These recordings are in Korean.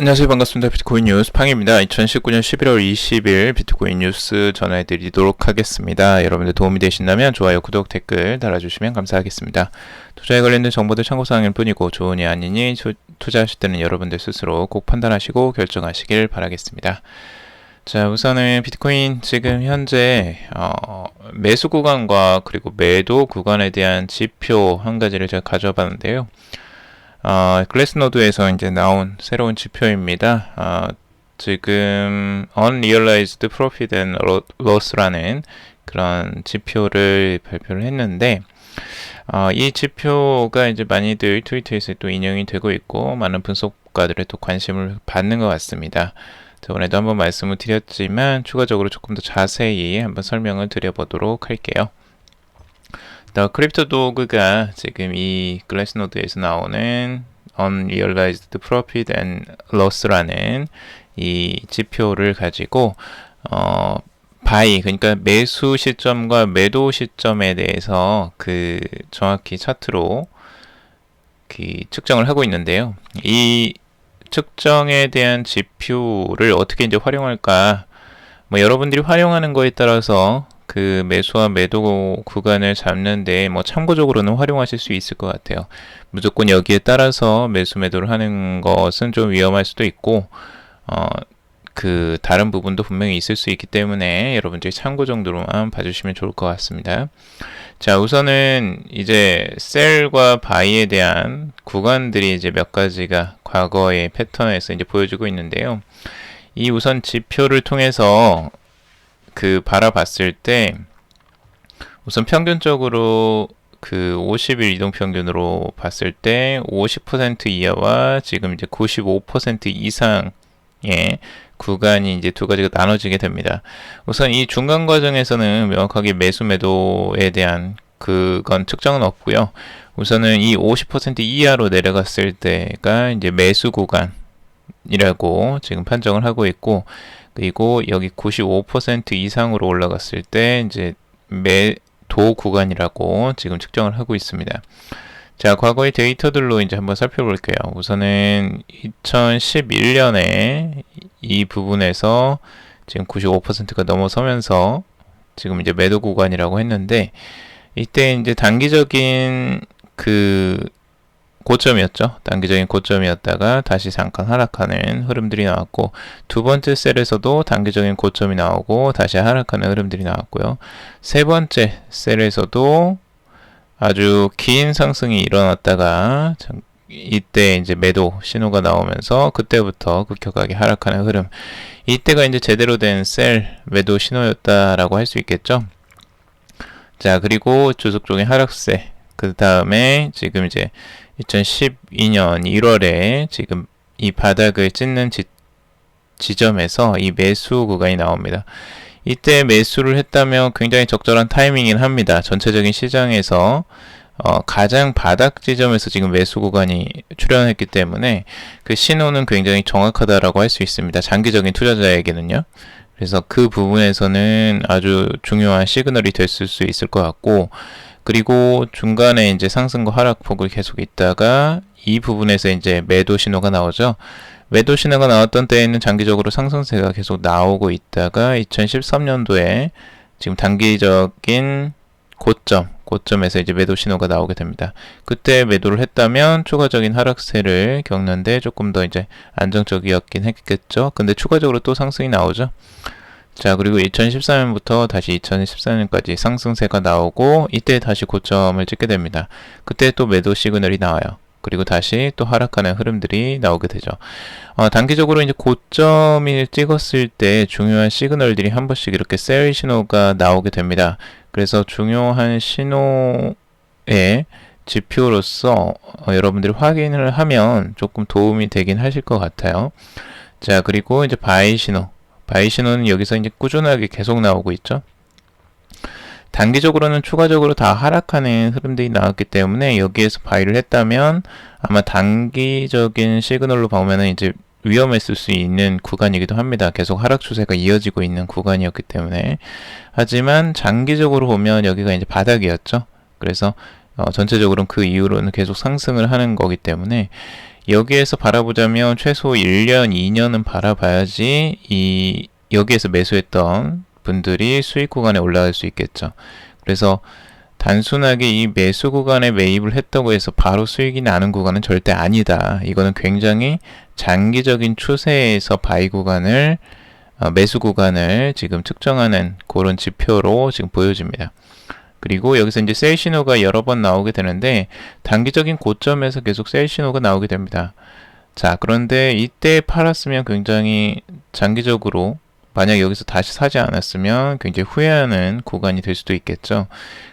안녕하세요. 반갑습니다. 비트코인 뉴스 팡입니다. 2019년 11월 20일 비트코인 뉴스 전해드리도록 하겠습니다. 여러분들 도움이 되신다면 좋아요 구독 댓글 달아주시면 감사하겠습니다. 투자에 관련된 정보들 참고사항일 뿐이고 좋으니 아니니 투자하실 때는 여러분들 스스로 꼭 판단하시고 결정하시길 바라겠습니다. 자 우선은 비트코인 지금 현재 어, 매수 구간과 그리고 매도 구간에 대한 지표 한 가지를 제가 가져와 봤는데요 어, 글래스노드에서 이제 나온 새로운 지표입니다. 어, 지금 unrealized profit and loss라는 그런 지표를 발표를 했는데 어, 이 지표가 이제 많이들 트위터에서 또 인용이 되고 있고 많은 분석가들의 또 관심을 받는 것 같습니다. 저번에도 한번 말씀을 드렸지만 추가적으로 조금 더 자세히 한번 설명을 드려보도록 할게요. 더 크립토 도그가 지금 이 글래스노드에서 나오는 unrealized profit and loss라는 이 지표를 가지고 어 바이 그러니까 매수 시점과 매도 시점에 대해서 그 정확히 차트로 그 측정을 하고 있는데요. 이 측정에 대한 지표를 어떻게 이제 활용할까? 뭐 여러분들이 활용하는 거에 따라서 그 매수와 매도 구간을 잡는데 뭐 참고적으로는 활용하실 수 있을 것 같아요. 무조건 여기에 따라서 매수 매도를 하는 것은 좀 위험할 수도 있고 어, 그 다른 부분도 분명히 있을 수 있기 때문에 여러분들이 참고 정도로만 봐주시면 좋을 것 같습니다. 자 우선은 이제 셀과 바이에 대한 구간들이 이제 몇 가지가 과거의 패턴에서 이제 보여주고 있는데요. 이 우선 지표를 통해서 그 바라봤을 때 우선 평균적으로 그 50일 이동 평균으로 봤을 때 50% 이하와 지금 이제 95% 이상의 구간이 이제 두 가지가 나눠지게 됩니다. 우선 이 중간 과정에서는 명확하게 매수 매도에 대한 그건 측정은 없고요. 우선은 이 50% 이하로 내려갔을 때가 이제 매수 구간이라고 지금 판정을 하고 있고 그리고 여기 95% 이상으로 올라갔을 때 이제 매도 구간이라고 지금 측정을 하고 있습니다. 자, 과거의 데이터들로 이제 한번 살펴볼게요. 우선은 2011년에 이 부분에서 지금 95%가 넘어서면서 지금 이제 매도 구간이라고 했는데 이때 이제 단기적인 그 고점이었죠. 단기적인 고점이었다가 다시 잠깐 하락하는 흐름들이 나왔고 두 번째 셀에서도 단기적인 고점이 나오고 다시 하락하는 흐름들이 나왔고요. 세 번째 셀에서도 아주 긴 상승이 일어났다가 이때 이제 매도 신호가 나오면서 그때부터 급격하게 하락하는 흐름. 이때가 이제 제대로 된 셀 매도 신호였다라고 할 수 있겠죠. 자, 그리고 주속적인 하락세. 그 다음에 지금 이제 2012년 1월에 지금 이 바닥을 찍는 지, 지점에서 이 매수 구간이 나옵니다. 이때 매수를 했다면 굉장히 적절한 타이밍이긴 합니다. 전체적인 시장에서 어, 가장 바닥 지점에서 지금 매수 구간이 출현했기 때문에 그 신호는 굉장히 정확하다라고 할 수 있습니다. 장기적인 투자자에게는요. 그래서 그 부분에서는 아주 중요한 시그널이 됐을 수 있을 것 같고 그리고 중간에 이제 상승과 하락폭을 계속 있다가 이 부분에서 이제 매도 신호가 나오죠. 매도 신호가 나왔던 때에는 장기적으로 상승세가 계속 나오고 있다가 2013년도에 지금 단기적인 고점, 고점에서 이제 매도 신호가 나오게 됩니다. 그때 매도를 했다면 추가적인 하락세를 겪는데 조금 더 이제 안정적이었긴 했겠죠. 근데 추가적으로 또 상승이 나오죠. 자, 그리고 2014년부터 다시 2014년까지 상승세가 나오고 이때 다시 고점을 찍게 됩니다. 그때 또 매도 시그널이 나와요. 그리고 다시 또 하락하는 흐름들이 나오게 되죠. 어, 단기적으로 이제 고점을 찍었을 때 중요한 시그널들이 한 번씩 이렇게 셀 신호가 나오게 됩니다. 그래서 중요한 신호의 지표로서 어, 여러분들이 확인을 하면 조금 도움이 되긴 하실 것 같아요. 자, 그리고 이제 바이 신호. 바이 신호는 여기서 이제 꾸준하게 계속 나오고 있죠. 단기적으로는 추가적으로 다 하락하는 흐름들이 나왔기 때문에 여기에서 바이를 했다면 아마 단기적인 시그널로 보면은 이제 위험했을 수 있는 구간이기도 합니다. 계속 하락 추세가 이어지고 있는 구간이었기 때문에. 하지만 장기적으로 보면 여기가 이제 바닥이었죠. 그래서 어, 전체적으로는 그 이후로는 계속 상승을 하는 거기 때문에 여기에서 바라보자면 최소 1년, 2년은 바라봐야지 이 여기에서 매수했던 분들이 수익 구간에 올라갈 수 있겠죠. 그래서 단순하게 이 매수 구간에 매입을 했다고 해서 바로 수익이 나는 구간은 절대 아니다. 이거는 굉장히 장기적인 추세에서 바이 구간을 어, 매수 구간을 지금 측정하는 그런 지표로 지금 보여집니다. 그리고 여기서 이제 셀 신호가 여러 번 나오게 되는데 단기적인 고점에서 계속 셀 신호가 나오게 됩니다. 자, 그런데 이때 팔았으면 굉장히 장기적으로 만약 여기서 다시 사지 않았으면 굉장히 후회하는 구간이 될 수도 있겠죠.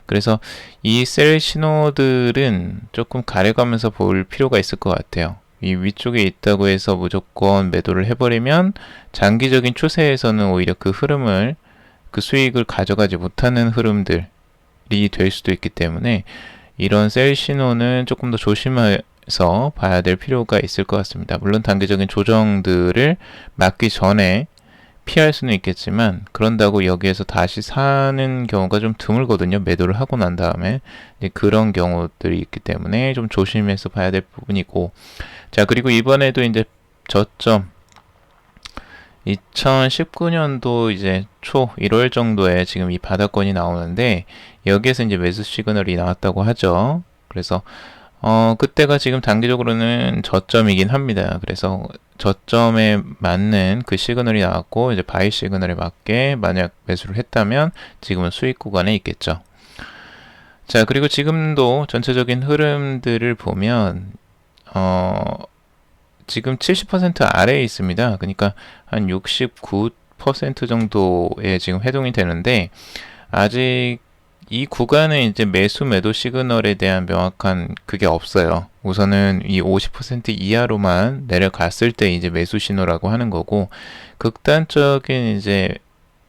그래서 이 셀 신호들은 조금 가려가면서 볼 필요가 있을 것 같아요. 이 위쪽에 있다고 해서 무조건 매도를 해버리면 장기적인 추세에서는 오히려 그 흐름을 그 수익을 가져가지 못하는 흐름들이 될 수도 있기 때문에 이런 셀 신호는 조금 더 조심해서 봐야 될 필요가 있을 것 같습니다. 물론 단기적인 조정들을 막기 전에 피할 수는 있겠지만 그런다고 여기에서 다시 사는 경우가 좀 드물거든요. 매도를 하고 난 다음에 그런 경우들이 있기 때문에 좀 조심해서 봐야 될 부분이고 자 그리고 이번에도 이제 저점 2019년도 이제 초 1월 정도에 지금 이 바닥권이 나오는데 여기에서 이제 매수 시그널이 나왔다고 하죠. 그래서 어 그때가 지금 단기적으로는 저점이긴 합니다. 그래서 저점에 맞는 그 시그널이 나왔고 이제 바이 시그널에 맞게 만약 매수를 했다면 지금은 수익 구간에 있겠죠. 자 그리고 지금도 전체적인 흐름들을 보면 어 지금 70% 아래에 있습니다. 그러니까 한 69% 정도에 지금 회동이 되는데 아직 이 구간에 이제 매수 매도 시그널에 대한 명확한 그게 없어요. 우선은 이 50% 이하로만 내려갔을 때 이제 매수 신호라고 하는 거고 극단적인 이제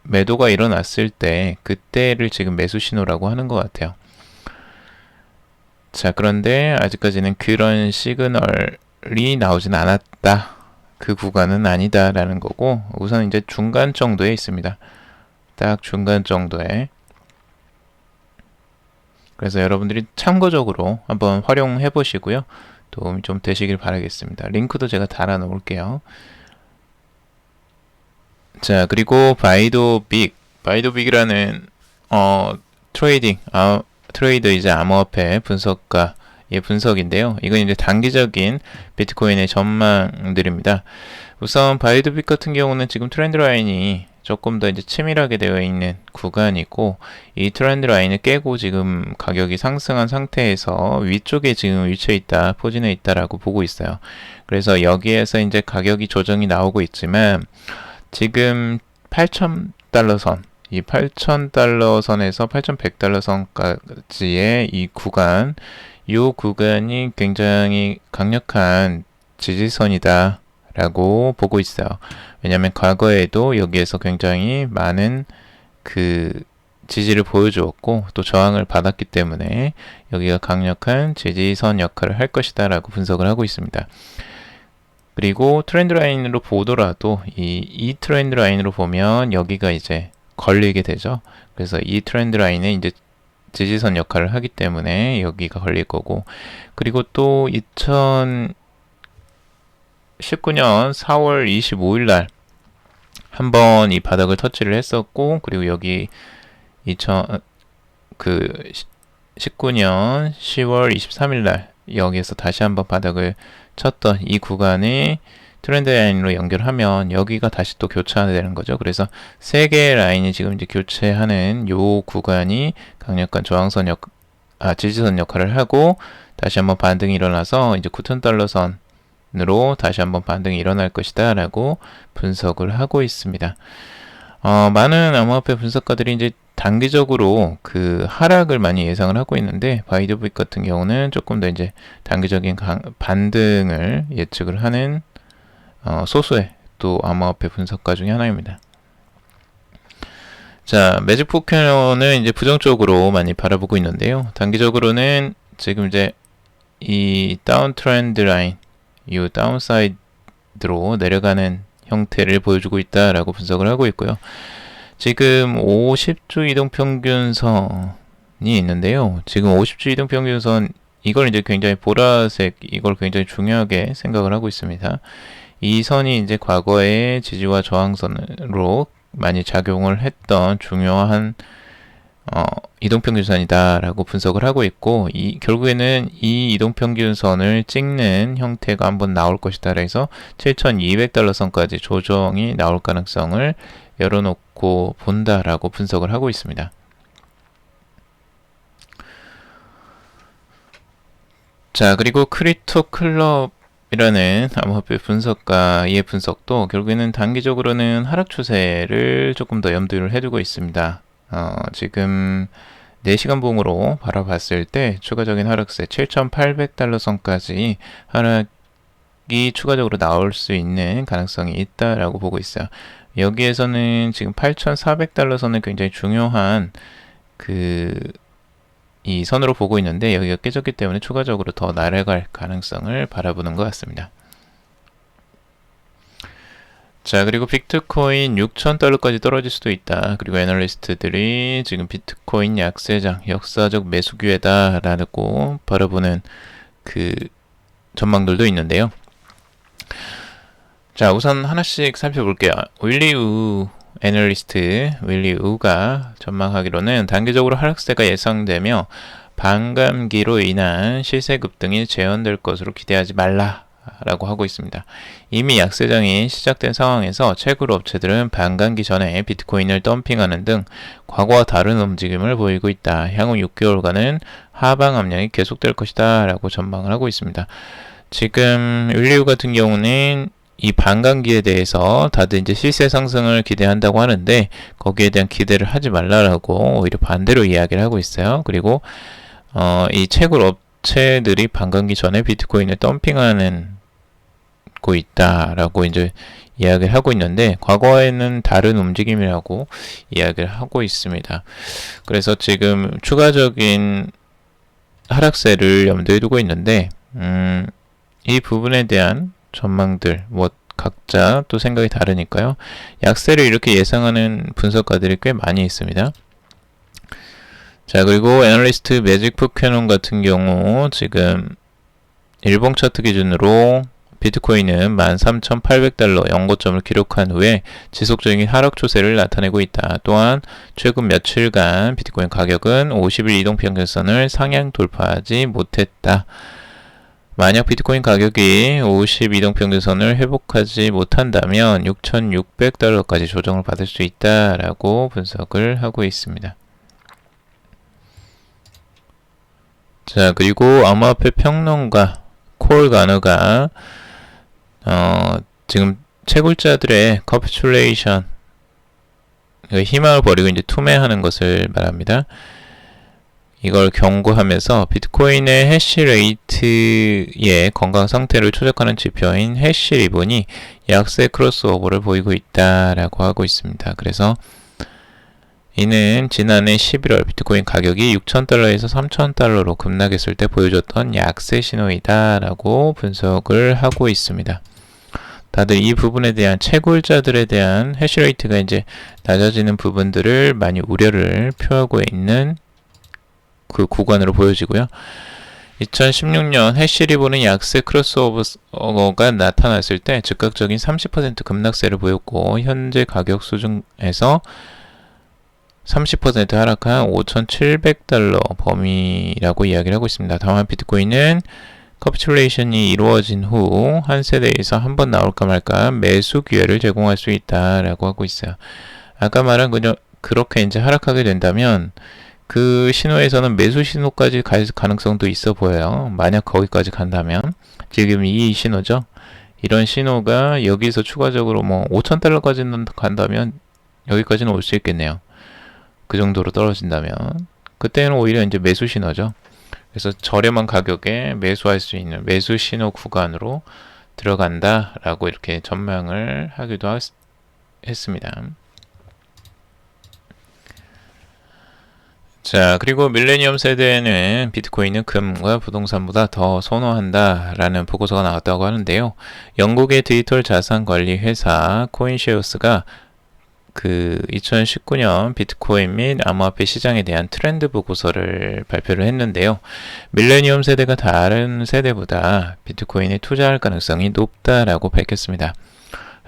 매도가 일어났을 때 그때를 지금 매수 신호라고 하는 것 같아요. 자, 그런데 아직까지는 그런 시그널이 나오진 않았다. 그 구간은 아니다라는 거고 우선 이제 중간 정도에 있습니다. 딱 중간 정도에 그래서 여러분들이 참고적으로 한번 활용해 보시고요. 도움이 좀 되시길 바라겠습니다. 링크도 제가 달아 놓을게요. 자, 그리고 바이도빅, 바이도빅이라는 어, 트레이딩, 아, 트레이드 이제 암호화폐 분석가 의 분석인데요. 이건 이제 단기적인 비트코인의 전망들입니다. 우선 바이도빅 같은 경우는 지금 트렌드 라인이 조금 더 이제 치밀하게 되어 있는 구간이고 이 트렌드 라인을 깨고 지금 가격이 상승한 상태에서 위쪽에 지금 위치해 있다 포진해 있다라고 보고 있어요. 그래서 여기에서 이제 가격이 조정이 나오고 있지만 지금 8,000달러 선, 이 8,000달러 선에서 8,100달러 선까지의 이 구간, 이 구간이 굉장히 강력한 지지선이다. 라고 보고 있어요. 왜냐하면 과거에도 여기에서 굉장히 많은 그 지지를 보여주었고 또 저항을 받았기 때문에 여기가 강력한 지지선 역할을 할 것이다 라고 분석을 하고 있습니다. 그리고 트렌드 라인으로 보더라도 이, 이 트렌드 라인으로 보면 여기가 이제 걸리게 되죠. 그래서 이 트렌드 라인에 이제 지지선 역할을 하기 때문에 여기가 걸릴 거고 그리고 또 2000, 19년 4월 25일 날 한번 이 바닥을 터치를 했었고 그리고 여기 2000 그 19년 10월 23일 날 여기에서 다시 한번 바닥을 쳤던 이 구간이 트렌드 라인으로 연결하면 여기가 다시 또 교차하게 되는 거죠. 그래서 세 개의 라인이 지금 이제 교체하는 요 구간이 강력한 저항선 역, 아, 지지선 역할을 하고 다시 한번 반등이 일어나서 이제 9,000달러 선 으로 다시 한번 반등이 일어날 것이다 라고 분석을 하고 있습니다. 어, 많은 암호화폐 분석가들이 이제 단기적으로 그 하락을 많이 예상을 하고 있는데 바이드빅 같은 경우는 조금 더 이제 단기적인 강, 반등을 예측을 하는 어, 소수의 또 암호화폐 분석가 중에 하나입니다. 자, 매직 포켓은 이제 부정적으로 많이 바라보고 있는데요. 단기적으로는 지금 이제 이 다운 트렌드 라인 이 다운사이드로 내려가는 형태를 보여주고 있다라고 분석을 하고 있고요. 지금 50주 이동평균선이 있는데요. 지금 50주 이동평균선이 이걸 이제 굉장히 보라색 이걸 굉장히 중요하게 생각을 하고 있습니다. 이 선이 이제 과거의 지지와 저항선으로 많이 작용을 했던 중요한 어, 이동평균선이다라고 분석을 하고 있고 이 결국에는 이 이동평균선을 찍는 형태가 한번 나올 것이다 그래서 7,200달러 선까지 조정이 나올 가능성을 열어놓고 본다라고 분석을 하고 있습니다. 자 그리고 크리토 클럽 이라는 암호화폐 분석가의 분석도 결국에는 단기적으로는 하락 추세를 조금 더 염두를 해두고 있습니다. 어, 지금 4시간 봉으로 바라봤을 때 추가적인 하락세 7,800달러 선까지 하락이 추가적으로 나올 수 있는 가능성이 있다라고 보고 있어요. 여기에서는 지금 8,400달러 선은 굉장히 중요한 그 이 선으로 보고 있는데 여기가 깨졌기 때문에 추가적으로 더 날아갈 가능성을 바라보는 것 같습니다. 자, 그리고 비트코인 6,000달러까지 떨어질 수도 있다. 그리고 애널리스트들이 지금 비트코인 약세장, 역사적 매수 기회다 라고 바라보는 그 전망들도 있는데요. 자, 우선 하나씩 살펴볼게요. 윌리 우 애널리스트 윌리 우가 전망하기로는 단기적으로 하락세가 예상되며 반감기로 인한 시세 급등이 재현될 것으로 기대하지 말라. 라고 하고 있습니다. 이미 약세장이 시작된 상황에서 채굴 업체들은 반감기 전에 비트코인을 덤핑하는 등 과거와 다른 움직임을 보이고 있다. 향후 6개월간은 하방 압력이 계속될 것이다. 라고 전망을 하고 있습니다. 지금 율리우 같은 경우는 이 반감기에 대해서 다들 이제 시세 상승을 기대한다고 하는데 거기에 대한 기대를 하지 말라라고 오히려 반대로 이야기를 하고 있어요. 그리고 어, 이 채굴 업체들이 반감기 전에 비트코인을 덤핑하는 고 있다라고 이제 이야기를 하고 있는데 과거에는 다른 움직임이라고 이야기를 하고 있습니다. 그래서 지금 추가적인 하락세를 염두에 두고 있는데 음, 이 부분에 대한 전망들 뭐 각자 또 생각이 다르니까요. 약세를 이렇게 예상하는 분석가들이 꽤 많이 있습니다. 자 그리고 애널리스트 매직 포캐논 같은 경우 지금 일봉 차트 기준으로 비트코인은 13,800달러 연고점을 기록한 후에 지속적인 하락 추세를 나타내고 있다. 또한 최근 며칠간 비트코인 가격은 50일 이동 평균선을 상향 돌파하지 못했다. 만약 비트코인 가격이 50 이동 평균선을 회복하지 못한다면 6,600달러까지 조정을 받을 수 있다라고 분석을 하고 있습니다. 자, 그리고 암호화폐 평론가 콜 가너가 어, 지금 채굴자들의 커피출레이션 그 희망을 버리고 이제 투매하는 것을 말합니다. 이걸 경고하면서 비트코인의 해시 레이트의 건강 상태를 추적하는 지표인 해시 리본이 약세 크로스오버를 보이고 있다라고 하고 있습니다. 그래서 이는 지난해 11월 비트코인 가격이 6,000달러에서 3,000달러로 급락했을 때 보여줬던 약세 신호이다라고 분석을 하고 있습니다. 다들 이 부분에 대한 채굴자들에 대한 해시레이트가 이제 낮아지는 부분들을 많이 우려를 표하고 있는 그 구간으로 보여지고요. 2016년 해시리본은 약세 크로스오버가 나타났을 때 즉각적인 30% 급락세를 보였고 현재 가격 수준에서 30% 하락한 5,700달러 범위라고 이야기를 하고 있습니다. 다만 비트코인은 커피츄레이션이 이루어진 후 한 세대에서 한 번 나올까 말까 매수 기회를 제공할 수 있다라고 하고 있어요. 아까 말한 그냥 그렇게 이제 하락하게 된다면 그 신호에서는 매수 신호까지 갈 가능성도 있어 보여요. 만약 거기까지 간다면 지금 이 신호죠. 이런 신호가 여기서 추가적으로 뭐 5천 달러까지는 간다면 여기까지는 올 수 있겠네요. 그 정도로 떨어진다면 그때는 오히려 이제 매수 신호죠. 그래서 저렴한 가격에 매수할 수 있는 매수 신호 구간으로 들어간다라고 이렇게 전망을 하기도 하, 했습니다. 자, 그리고 밀레니엄 세대는 비트코인은 금과 부동산보다 더 선호한다라는 보고서가 나왔다고 하는데요. 영국의 디지털 자산 관리 회사 코인쉐어스가 그 2019년 비트코인 및 암호화폐 시장에 대한 트렌드 보고서를 발표를 했는데요. 밀레니엄 세대가 다른 세대보다 비트코인에 투자할 가능성이 높다라고 밝혔습니다.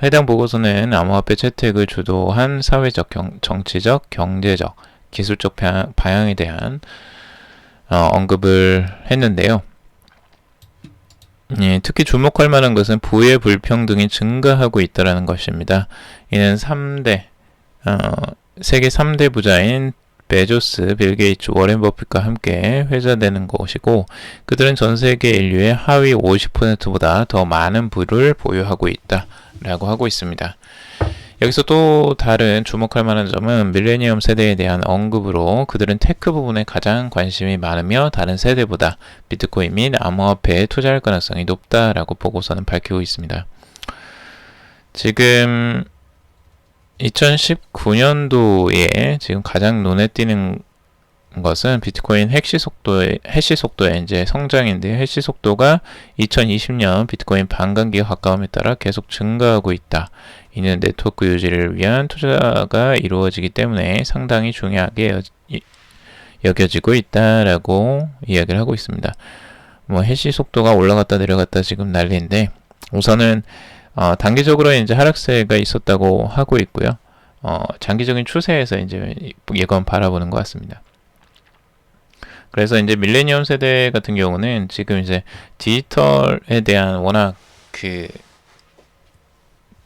해당 보고서는 암호화폐 채택을 주도한 사회적, 경, 정치적, 경제적, 기술적 방향에 대한 어, 언급을 했는데요. 예, 특히 주목할 만한 것은 부의 불평등이 증가하고 있다는 것입니다. 이는 3대 어, 세계 3대 부자인 베조스, 빌 게이츠, 워렌 버핏과 함께 회자되는 것이고 그들은 전 세계 인류의 하위 50%보다 더 많은 부를 보유하고 있다라고 하고 있습니다. 여기서 또 다른 주목할 만한 점은 밀레니엄 세대에 대한 언급으로 그들은 테크 부분에 가장 관심이 많으며 다른 세대보다 비트코인 및 암호화폐에 투자할 가능성이 높다라고 보고서는 밝히고 있습니다. 지금 2019년도에 지금 가장 눈에 띄는 것은 비트코인 해시 속도의 해시 속도의 이제 성장인데 해시 속도가 2020년 비트코인 반감기가 가까움에 따라 계속 증가하고 있다. 이는 네트워크 유지를 위한 투자가 이루어지기 때문에 상당히 중요하게 여겨지고 있다라고 이야기를 하고 있습니다. 뭐 해시 속도가 올라갔다 내려갔다 지금 난리인데 우선은 어, 단기적으로 이제 하락세가 있었다고 하고 있고요. 어, 장기적인 추세에서 이제 예건 바라보는 것 같습니다. 그래서 이제 밀레니엄 세대 같은 경우는 지금 이제 디지털에 대한 워낙 그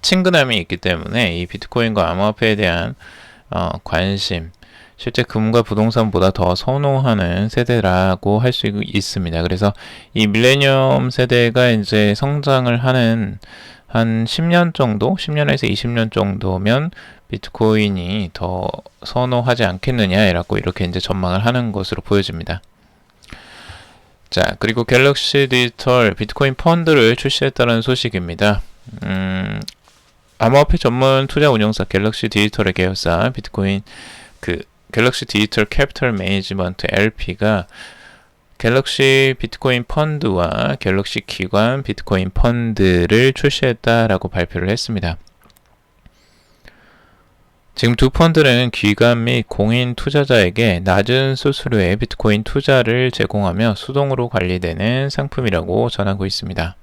친근함이 있기 때문에 이 비트코인과 암호화폐에 대한 어, 관심, 실제 금과 부동산보다 더 선호하는 세대라고 할 수 있습니다. 그래서 이 밀레니엄 세대가 이제 성장을 하는 한 10년 정도, 10년에서 20년 정도면 비트코인이 더 선호하지 않겠느냐라고 이렇게 이제 전망을 하는 것으로 보여집니다. 자, 그리고 갤럭시 디지털 비트코인 펀드를 출시했다는 소식입니다. 음, 암호화폐 전문 투자 운용사 갤럭시 디지털의 계열사 비트코인 그 갤럭시 디지털 캐피털 매니지먼트 LP가 갤럭시 비트코인 펀드와 갤럭시 기관 비트코인 펀드를 출시했다라고 발표를 했습니다. 지금 두 펀드는 기관 및 공인 투자자에게 낮은 수수료의 비트코인 투자를 제공하며 수동으로 관리되는 상품이라고 전하고 있습니다.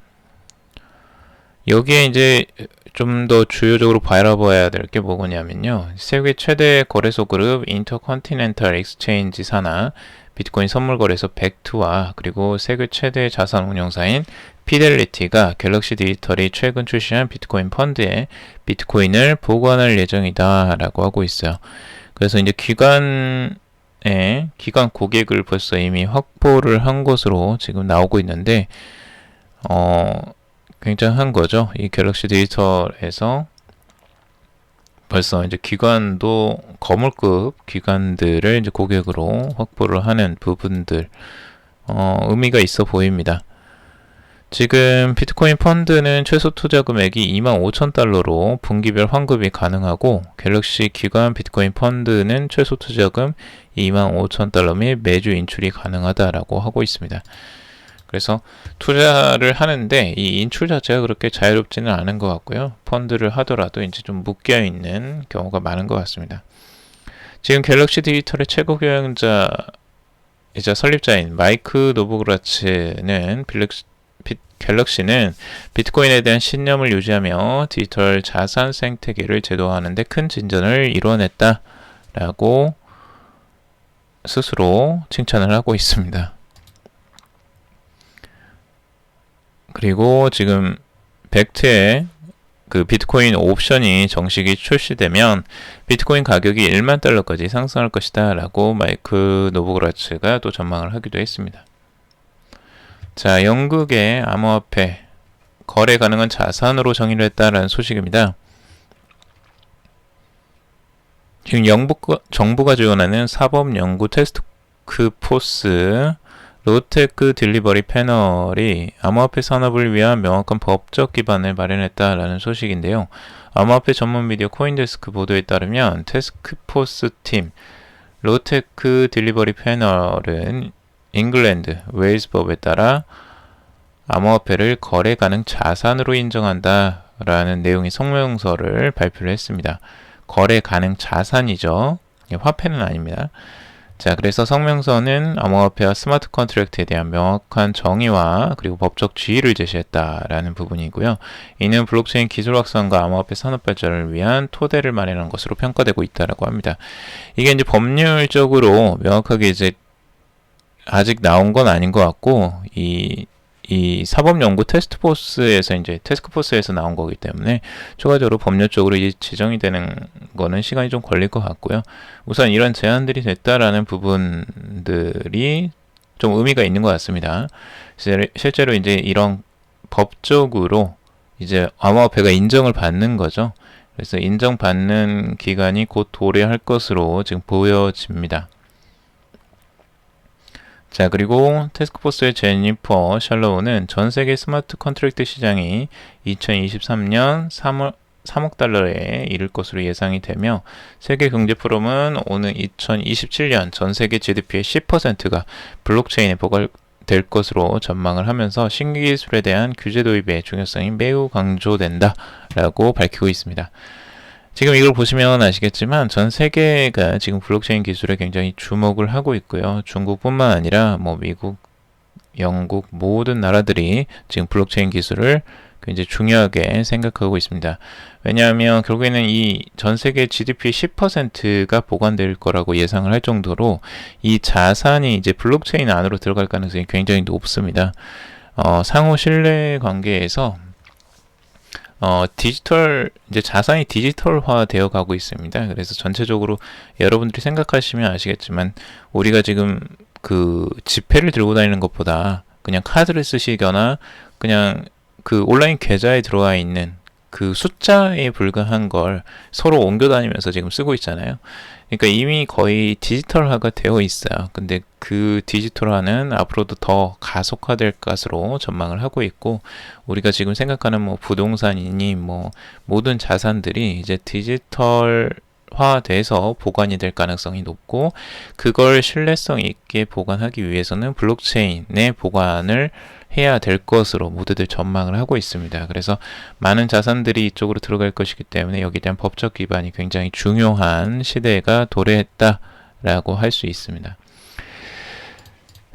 여기에 이제 좀 더 주요적으로 바라봐야 될 게 뭐냐면요. 세계 최대 거래소 그룹 인터컨티넨탈 익스체인지 산하 비트코인 선물 거래소 벡트와 그리고 세계 최대 자산 운용사인 피델리티가 갤럭시 디지털이 최근 출시한 비트코인 펀드에 비트코인을 보관할 예정이다 라고 하고 있어요. 그래서 이제 기관에 기관 고객을 벌써 이미 확보를 한 것으로 지금 나오고 있는데 어 굉장한 거죠. 이 갤럭시 디지털에서 벌써 이제 기관도 거물급 기관들을 이제 고객으로 확보를 하는 부분들 어, 의미가 있어 보입니다. 지금 비트코인 펀드는 최소 투자 금액이 2만 5천 달러로 분기별 환급이 가능하고 갤럭시 기관 비트코인 펀드는 최소 투자금 2만 5천 달러 및 매주 인출이 가능하다라고 하고 있습니다. 그래서 투자를 하는데 이 인출 자체가 그렇게 자유롭지는 않은 것 같고요. 펀드를 하더라도 이제 좀 묶여 있는 경우가 많은 것 같습니다. 지금 갤럭시 디지털의 최고 경영자 이자 설립자인 마이크 노브그라츠는 빌렉스 갤럭시는 비트코인에 대한 신념을 유지하며 디지털 자산 생태계를 제도화하는 데 큰 진전을 이뤄냈다라고 스스로 칭찬을 하고 있습니다. 그리고 지금 벡트에 그 비트코인 옵션이 정식이 출시되면 비트코인 가격이 1만 달러까지 상승할 것이다 라고 마이크 노브그라츠가 또 전망을 하기도 했습니다. 자, 영국의 암호화폐 거래 가능한 자산으로 정의를 했다라는 소식입니다. 지금 영국 정부가 지원하는 사법 연구 테스크 포스 로테크 딜리버리 패널이 암호화폐 산업을 위한 명확한 법적 기반을 마련했다라는 소식인데요. 암호화폐 전문 미디어 코인데스크 보도에 따르면 테스크포스 팀 로테크 딜리버리 패널은 잉글랜드 웨일스법에 따라 암호화폐를 거래 가능 자산으로 인정한다라는 내용의 성명서를 발표를 했습니다. 거래 가능 자산이죠. 화폐는 아닙니다. 자, 그래서 성명서는 암호화폐와 스마트 컨트랙트에 대한 명확한 정의와 그리고 법적 지위를 제시했다라는 부분이고요. 이는 블록체인 기술 확산과 암호화폐 산업 발전을 위한 토대를 마련한 것으로 평가되고 있다라고 합니다. 이게 이제 법률적으로 명확하게 이제 아직 나온 건 아닌 것 같고 이, 이 사법연구 테스트포스에서 이제 테스크포스에서 나온 거기 때문에 추가적으로 법률적으로 이제 지정이 되는 거는 시간이 좀 걸릴 것 같고요. 우선 이런 제안들이 됐다라는 부분들이 좀 의미가 있는 것 같습니다. 실제로 이제 이런 법적으로 이제 암호화폐가 인정을 받는 거죠. 그래서 인정받는 기간이 곧 도래할 것으로 지금 보여집니다. 자, 그리고 테스크포스의 제니퍼 샬로우는 전 세계 스마트 컨트랙트 시장이 2023년 3월 3억 달러에 이를 것으로 예상이 되며 세계 경제 포럼은 오는 2027년 전 세계 GDP의 10%가 블록체인에 포괄될 것으로 전망을 하면서 신기술에 대한 규제 도입의 중요성이 매우 강조된다라고 밝히고 있습니다. 지금 이걸 보시면 아시겠지만 전 세계가 지금 블록체인 기술에 굉장히 주목을 하고 있고요. 중국뿐만 아니라 뭐 미국, 영국 모든 나라들이 지금 블록체인 기술을 굉장히 중요하게 생각하고 있습니다. 왜냐하면 결국에는 이 전 세계 GDP의 10%가 보관될 거라고 예상을 할 정도로 이 자산이 이제 블록체인 안으로 들어갈 가능성이 굉장히 높습니다. 어, 상호 신뢰 관계에서 어, 디지털, 이제 자산이 디지털화 되어 가고 있습니다. 그래서 전체적으로 여러분들이 생각하시면 아시겠지만, 우리가 지금 그 지폐를 들고 다니는 것보다 그냥 카드를 쓰시거나 그냥 그 온라인 계좌에 들어와 있는 그 숫자에 불과한 걸 서로 옮겨 다니면서 지금 쓰고 있잖아요. 그러니까 이미 거의 디지털화가 되어 있어요. 근데 그 디지털화는 앞으로도 더 가속화될 것으로 전망을 하고 있고 우리가 지금 생각하는 뭐 부동산이니 뭐 모든 자산들이 이제 디지털 화돼서 보관이 될 가능성이 높고 그걸 신뢰성 있게 보관하기 위해서는 블록체인의 보관을 해야 될 것으로 모두들 전망을 하고 있습니다. 그래서 많은 자산들이 이쪽으로 들어갈 것이기 때문에 여기에 대한 법적 기반이 굉장히 중요한 시대가 도래했다라고 할 수 있습니다.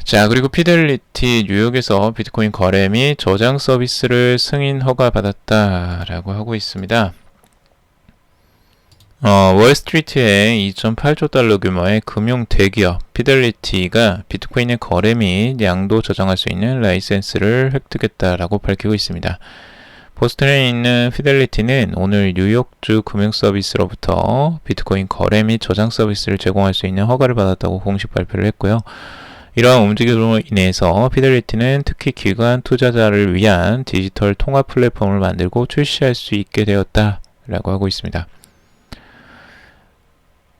자, 그리고 피델리티 뉴욕에서 비트코인 거래 및 저장 서비스를 승인 허가 받았다라고 하고 있습니다. 어, 월스트리트의 2.8조 달러 규모의 금융 대기업 피델리티가 비트코인의 거래 및 양도 저장할 수 있는 라이센스를 획득했다라고 밝히고 있습니다. 보스턴에 있는 피델리티는 오늘 뉴욕주 금융 서비스로부터 비트코인 거래 및 저장 서비스를 제공할 수 있는 허가를 받았다고 공식 발표를 했고요. 이러한 움직임으로 인해서 피델리티는 특히 기관 투자자를 위한 디지털 통합 플랫폼을 만들고 출시할 수 있게 되었다라고 하고 있습니다.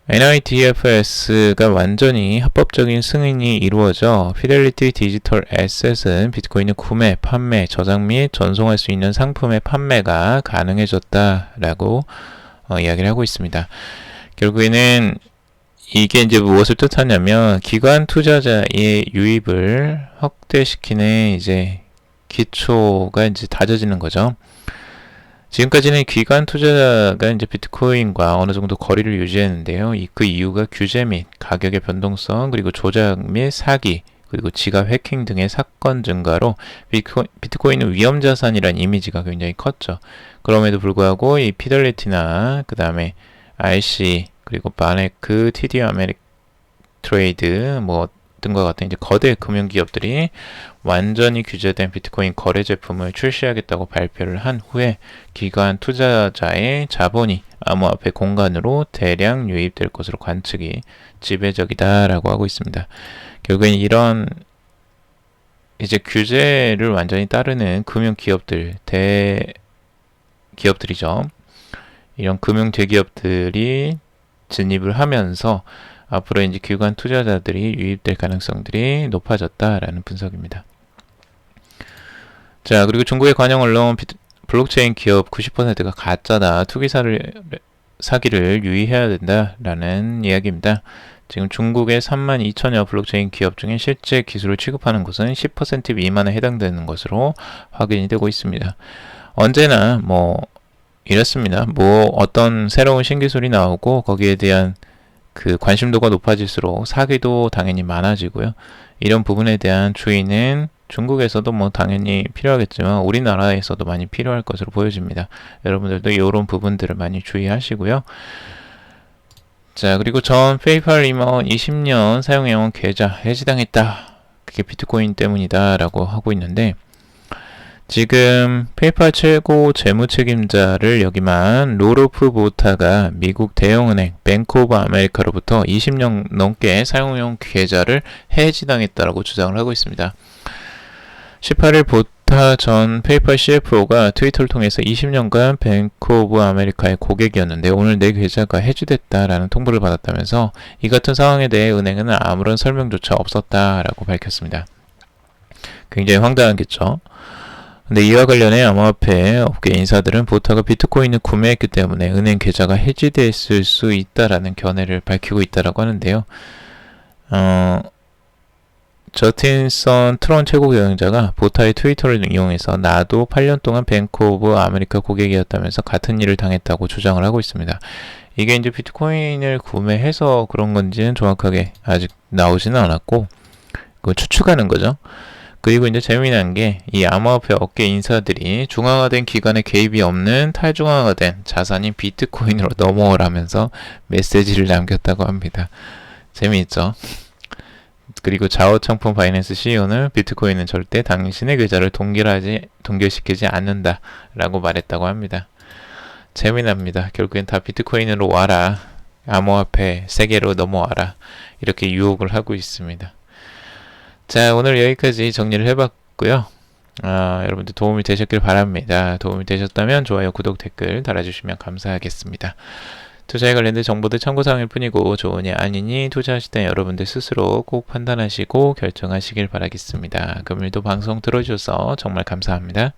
NIDFS가 완전히 합법적인 승인이 이루어져 피델리티 디지털 에셋은 비트코인의 구매, 판매, 저장 및 전송할 수 있는 상품의 판매가 가능해졌다라고 어, 이야기를 하고 있습니다. 결국에는 이게 이제 무엇을 뜻하냐면 기관 투자자의 유입을 확대시키는 이제 기초가 이제 다져지는 거죠. 지금까지는 기관 투자자가 이제 비트코인과 어느 정도 거리를 유지했는데요. 그 이유가 규제 및 가격의 변동성, 그리고 조작 및 사기, 그리고 지갑 해킹 등의 사건 증가로 비트코인 은 위험 자산이라는 이미지가 굉장히 컸죠. 그럼에도 불구하고 이 피델리티나 그 다음에 RC 그리고 바네크, TD 아메릭 트레이드 뭐 등과 같은 이제 거대 금융 기업들이 완전히 규제된 비트코인 거래 제품을 출시하겠다고 발표를 한 후에 기관 투자자의 자본이 암호화폐 공간으로 대량 유입될 것으로 관측이 지배적이다라고 하고 있습니다. 결국엔 이런 이제 규제를 완전히 따르는 금융 기업들 대 기업들이죠. 이런 금융 대기업들이 진입을 하면서 앞으로 이제 기관 투자자들이 유입될 가능성들이 높아졌다라는 분석입니다. 자, 그리고 중국의 관영 언론 블록체인 기업 90%가 가짜다. 투기사를 사기를 유의해야 된다라는 이야기입니다. 지금 중국의 3만 2천여 블록체인 기업 중에 실제 기술을 취급하는 곳은 10% 미만에 해당되는 것으로 확인이 되고 있습니다. 언제나 뭐 이렇습니다. 뭐 어떤 새로운 신기술이 나오고 거기에 대한 그 관심도가 높아질수록 사기도 당연히 많아지고요. 이런 부분에 대한 주의는 중국에서도 뭐 당연히 필요하겠지만 우리나라에서도 많이 필요할 것으로 보여집니다. 여러분들도 이런 부분들을 많이 주의하시고요. 자, 그리고 전 페이팔 임원 20년 사용해온 계좌 해지당했다. 그게 비트코인 때문이다. 라고 하고 있는데, 지금 페이팔 최고 재무 책임자를 여기만 로로프 보타가 미국 대형은행 뱅크 오브 아메리카로부터 20년 넘게 사용해온 계좌를 해지당했다라고 주장을 하고 있습니다. 18일 보타 전 페이팔 CFO가 트위터를 통해서 20년간 뱅크 오브 아메리카의 고객이었는데 오늘 내 계좌가 해지됐다라는 통보를 받았다면서 이 같은 상황에 대해 은행은 아무런 설명조차 없었다라고 밝혔습니다. 굉장히 황당하겠죠. 근데 이와 관련해 암호화폐 업계 인사들은 보타가 비트코인을 구매했기 때문에 은행 계좌가 해지됐을 수 있다라는 견해를 밝히고 있다라고 하는데요. 어, 저틴선 트론 최고 경영자가 보타의 트위터를 이용해서 나도 8년 동안 뱅크 오브 아메리카 고객이었다면서 같은 일을 당했다고 주장을 하고 있습니다. 이게 이제 비트코인을 구매해서 그런 건지는 정확하게 아직 나오지는 않았고, 그 추측하는 거죠. 그리고 이제 재미난 게 이 암호화폐 업계 인사들이 중앙화된 기관의 개입이 없는 탈중앙화된 자산인 비트코인으로 넘어오라면서 메시지를 남겼다고 합니다. 재미있죠? 그리고 자오청풍 바이낸스 CEO는 비트코인은 절대 당신의 계좌를 동결하지 동결시키지 않는다 라고 말했다고 합니다. 재미납니다. 결국엔 다 비트코인으로 와라. 암호화폐 세계로 넘어와라. 이렇게 유혹을 하고 있습니다. 자, 오늘 여기까지 정리를 해봤고요. 아, 여러분들 도움이 되셨길 바랍니다. 도움이 되셨다면 좋아요, 구독, 댓글 달아주시면 감사하겠습니다. 투자에 관련된 정보들 참고사항일 뿐이고 좋으니 아니니 투자하실 때 여러분들 스스로 꼭 판단하시고 결정하시길 바라겠습니다. 금일도 방송 들어주셔서 정말 감사합니다.